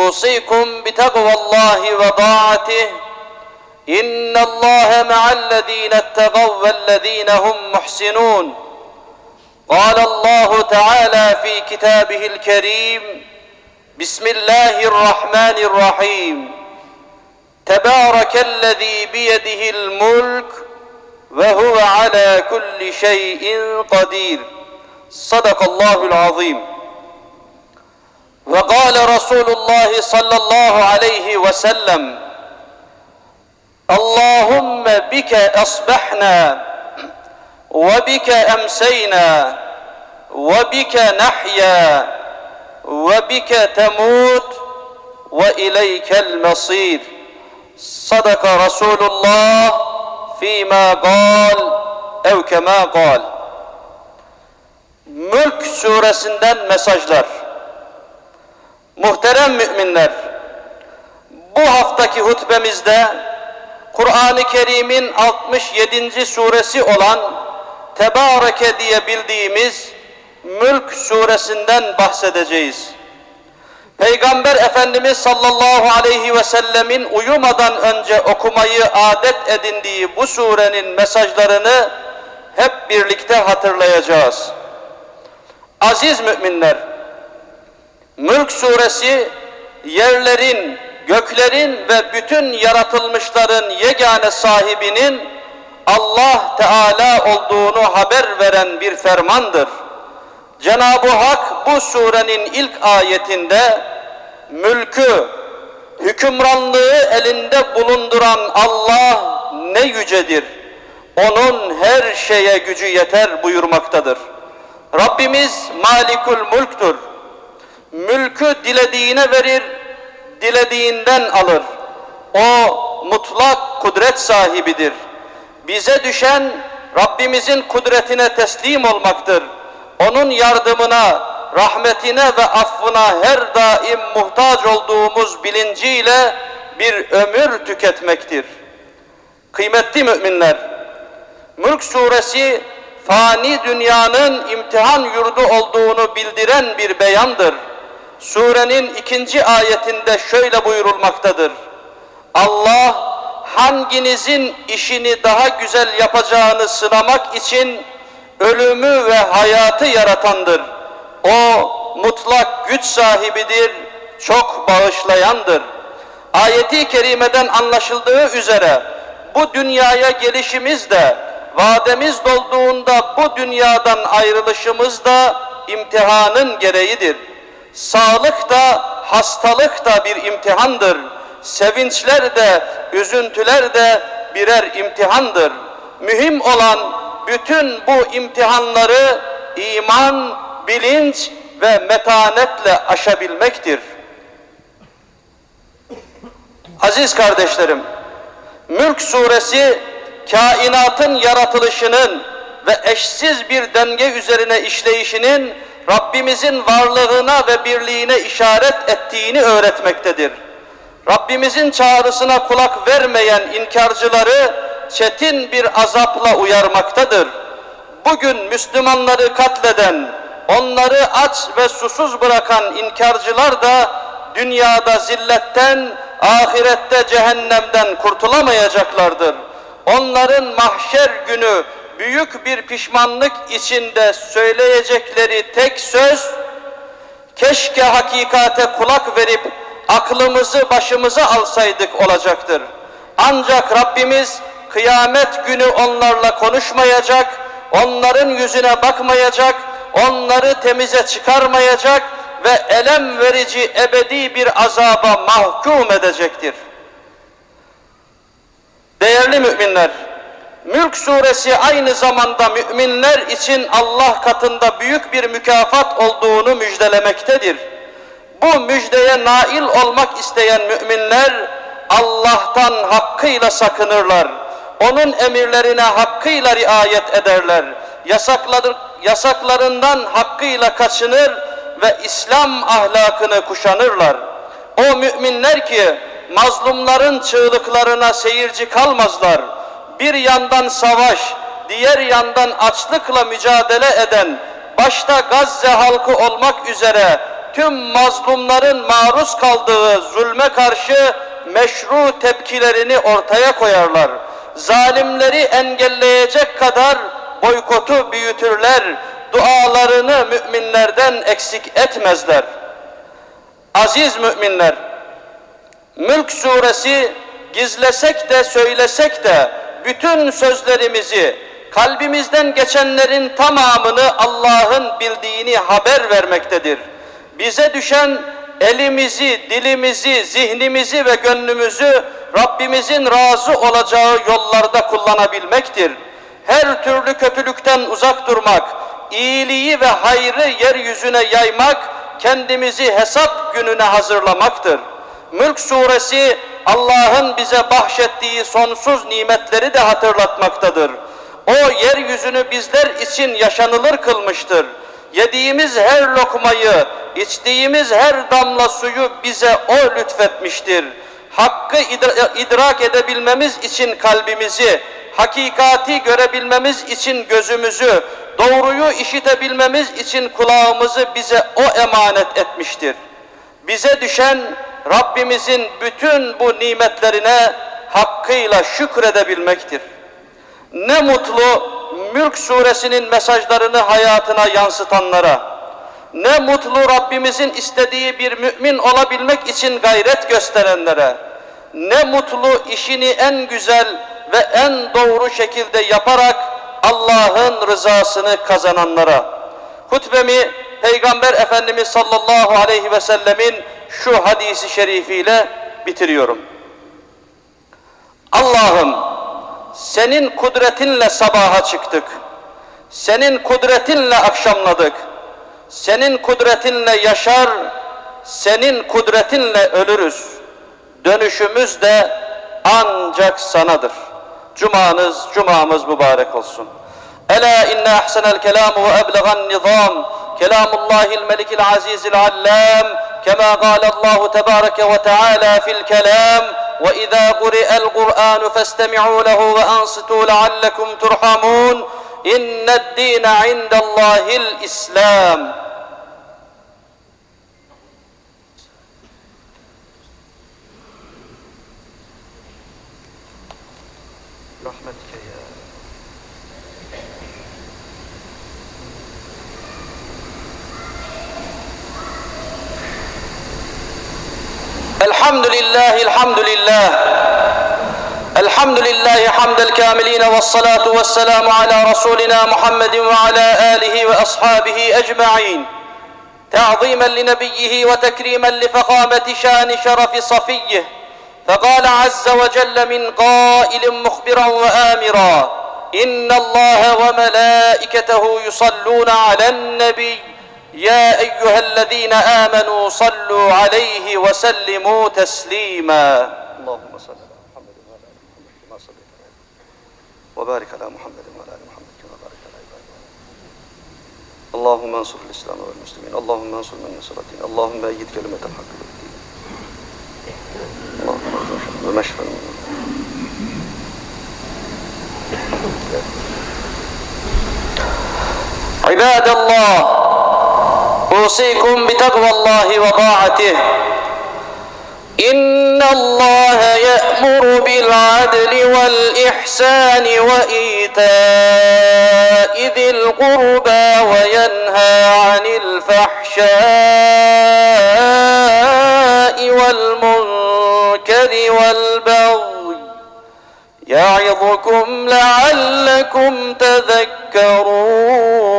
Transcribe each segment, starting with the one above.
أوصيكم بتقوى الله وطاعته. إن الله مع الذين اتقوا والذين هم محسنون. قال الله تعالى في كتابه الكريم بسم الله الرحمن الرحيم. تبارك الذي بيده الملك وهو على كل شيء قدير. صدق الله العظيم. وقال رسول الله صلى الله عليه وسلم اللهم بك أصبحنا وبك أمسينا وبك نحيا وبك تموت وإليك المصير صدق رسول الله فيما قال ev kema قال Mülk suresinden mesajlar. Muhterem müminler, bu haftaki hutbemizde Kur'an-ı Kerim'in 67. suresi olan Tebareke diye bildiğimiz Mülk suresinden bahsedeceğiz. Peygamber Efendimiz sallallahu aleyhi ve sellemin uyumadan önce okumayı adet edindiği bu surenin mesajlarını hep birlikte hatırlayacağız. Aziz müminler, Mülk suresi yerlerin, göklerin ve bütün yaratılmışların yegane sahibinin Allah Teala olduğunu haber veren bir fermandır. Cenab-ı Hak bu surenin ilk ayetinde mülkü, hükümranlığı elinde bulunduran Allah ne yücedir. Onun her şeye gücü yeter buyurmaktadır. Rabbimiz malikul mülktür. Mülkü dilediğine verir, dilediğinden alır. O mutlak kudret sahibidir. Bize düşen Rabbimizin kudretine teslim olmaktır. Onun yardımına, rahmetine ve affına her daim muhtaç olduğumuz bilinciyle bir ömür tüketmektir. Kıymetli müminler, Mülk suresi fani dünyanın imtihan yurdu olduğunu bildiren bir beyandır. Surenin ikinci ayetinde şöyle buyurulmaktadır. Allah hanginizin işini daha güzel yapacağını sınamak için ölümü ve hayatı yaratandır. O mutlak güç sahibidir, çok bağışlayandır. Ayeti kerimeden anlaşıldığı üzere bu dünyaya gelişimiz de vademiz dolduğunda bu dünyadan ayrılışımız da imtihanın gereğidir. Sağlık da hastalık da bir imtihandır. Sevinçler de üzüntüler de birer imtihandır. Mühim olan bütün bu imtihanları iman, bilinç ve metanetle aşabilmektir. Aziz kardeşlerim, Mülk suresi kainatın yaratılışının ve eşsiz bir denge üzerine işleyişinin Rabbimizin varlığına ve birliğine işaret ettiğini öğretmektedir. Rabbimizin çağrısına kulak vermeyen inkarcıları çetin bir azapla uyarmaktadır. Bugün Müslümanları katleden, onları aç ve susuz bırakan inkarcılar da dünyada zilletten, ahirette cehennemden kurtulamayacaklardır. Onların mahşer günü büyük bir pişmanlık içinde söyleyecekleri tek söz, keşke hakikate kulak verip aklımızı başımıza alsaydık olacaktır. Ancak Rabbimiz kıyamet günü onlarla konuşmayacak, onların yüzüne bakmayacak, onları temize çıkarmayacak ve elem verici ebedi bir azaba mahkum edecektir. Değerli müminler, Mülk suresi aynı zamanda müminler için Allah katında büyük bir mükafat olduğunu müjdelemektedir. Bu müjdeye nail olmak isteyen müminler Allah'tan hakkıyla sakınırlar. Onun emirlerine hakkıyla riayet ederler. Yasakladır, yasaklarından hakkıyla kaçınır ve İslam ahlakını kuşanırlar. O müminler ki mazlumların çığlıklarına seyirci kalmazlar. Bir yandan savaş, diğer yandan açlıkla mücadele eden, başta Gazze halkı olmak üzere tüm mazlumların maruz kaldığı zulme karşı meşru tepkilerini ortaya koyarlar. Zalimleri engelleyecek kadar boykotu büyütürler, dualarını müminlerden eksik etmezler. Aziz müminler, Mülk suresi gizlesek de söylesek de bütün sözlerimizi, kalbimizden geçenlerin tamamını Allah'ın bildiğini haber vermektedir. Bize düşen elimizi, dilimizi, zihnimizi ve gönlümüzü Rabbimizin razı olacağı yollarda kullanabilmektir. Her türlü kötülükten uzak durmak, iyiliği ve hayrı yeryüzüne yaymak, kendimizi hesap gününe hazırlamaktır. Mülk suresi Allah'ın bize bahşettiği sonsuz nimetleri de hatırlatmaktadır. O yeryüzünü bizler için yaşanılır kılmıştır. Yediğimiz her lokmayı, içtiğimiz her damla suyu bize O lütfetmiştir. Hakkı idra- idrak edebilmemiz için kalbimizi, hakikati görebilmemiz için gözümüzü, doğruyu işitebilmemiz için kulağımızı bize O emanet etmiştir. Bize düşen Rabbimizin bütün bu nimetlerine hakkıyla şükredebilmektir. Ne mutlu Mülk suresinin mesajlarını hayatına yansıtanlara, ne mutlu Rabbimizin istediği bir mümin olabilmek için gayret gösterenlere, ne mutlu işini en güzel ve en doğru şekilde yaparak Allah'ın rızasını kazananlara. Hutbemi Peygamber Efendimiz sallallahu aleyhi ve sellemin şu hadisi şerifiyle bitiriyorum. Allah'ım senin kudretinle sabaha çıktık. Senin kudretinle akşamladık. Senin kudretinle yaşar, senin kudretinle ölürüz. Dönüşümüz de ancak sanadır. Cumanız, cumamız mübarek olsun. Ela inne ahsenel kelamu ve eblegan nizam. Kelamullahil melikil azizil allam. كما قال الله تبارك وتعالى في الكلام وإذا قرئ القرآن فاستمعوا له وأنصتوا لعلكم ترحمون إن الدين عند الله الإسلام رحمتك يا الحمد لله الحمد لله الحمد لله حمد الكاملين والصلاة والسلام على رسولنا محمد وعلى آله وأصحابه أجمعين. تعظيما لنبيه وتكريما لفخامة شان شرف صفيه. فقال عز وجل من قائل مخبرا وآمرا إن الله وملائكته يصلون على النبي. يا أيها الذين آمنوا صلوا عليه وسلموا تسليما. اللهم صل على محمد وعلى آل محمد كما صليت على وبارك على محمد وعلى آل محمد كما باركت على إبراهيم. اللهم انصر الإسلام والمسلمين. اللهم انصر من نصر الدين. اللهم أيد كلمة الحق والدين. اللهم ارزقنا ومشفى عباد الله أوصيكم بتقوى الله وطاعته. إن الله يأمر بالعدل والإحسان وإيتاء ذي القربى وينهى عن الفحشاء والمنكر والبغي يعظكم لعلكم تذكرون.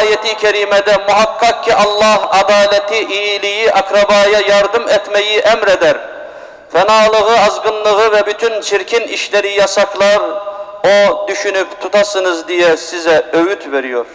Ayeti kerimede muhakkak ki Allah adaleti, iyiliği, akrabaya yardım etmeyi emreder. Fenalığı, azgınlığı ve bütün çirkin işleri yasaklar. O düşünüp tutasınız diye size öğüt veriyor.